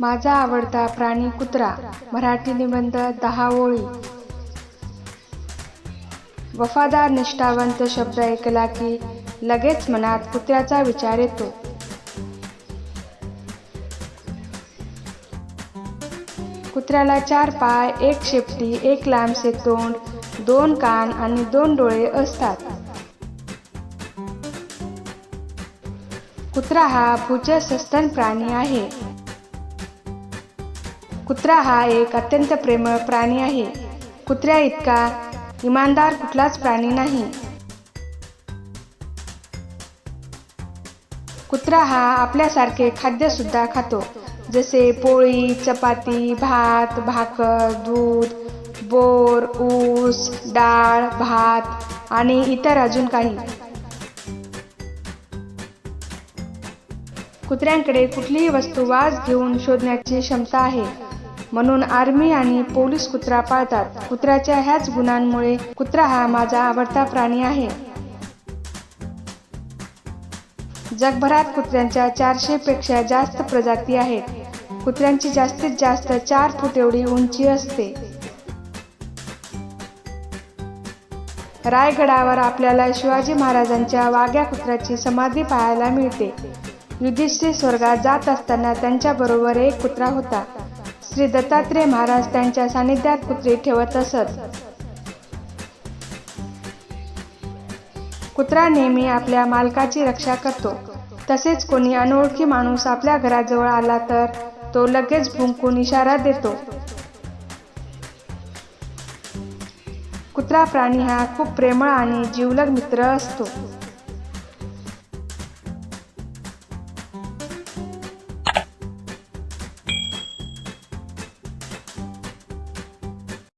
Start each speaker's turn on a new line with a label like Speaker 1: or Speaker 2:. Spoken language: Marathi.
Speaker 1: माझा आवडता प्राणी कुत्रा मराठी निबंध दहा ओळी वफादार निष्ठावंत शब्द ऐकला की लगेच मनात कुत्र्याचा विचार येतो. कुत्र्याला चार पाय एक शेपटी एक लांबसे तोंड दोन कान आणि दोन डोळे असतात. कुत्रा हा भूजल सस्तन प्राणी आहे. कुत्रा हा एक अत्यंत प्रेमळ प्राणी आहे. कुत्र्या इतका इमानदार कुठलाच प्राणी नाही. कुत्रा हा आपल्यासारखे खाद्यसुद्धा खातो. जसे पोळी चपाती भात भाकर दूध बोर ऊस डाळ भात आणि इतर अजून काही. कुत्र्यांकडे कुठलीही वस्तू वास घेऊन शोधण्याची क्षमता आहे. म्हणून आर्मी आणि पोलीस कुत्रा पाळतात. कुत्र्याच्या ह्याच गुणांमुळे कुत्रा हा माझा आवडता प्राणी आहे. जगभरात कुत्र्यांच्या चारशे पेक्षा जास्त प्रजाती आहेत. कुत्र्यांची जास्तीत जास्त चार फूट एवढी उंची असते. रायगडावर आपल्याला शिवाजी महाराजांच्या वाघ्या कुत्र्याची समाधी पाहायला मिळते. युधिष्ठिर स्वर्गात जात असताना त्यांच्याबरोबर एक कुत्रा होता. श्री दत्तात्रेय महाराज त्यांच्या सानिध्यात कुत्री ठेवत असत. कुत्रा नेहमी आपल्या मालकाची रक्षा करतो. तसेच कोणी अनोळखी माणूस आपल्या घराजवळ आला तर तो लगेच भुंकून इशारा देतो. कुत्रा प्राणी हा खूप प्रेमळ आणि जीवलग मित्र असतो.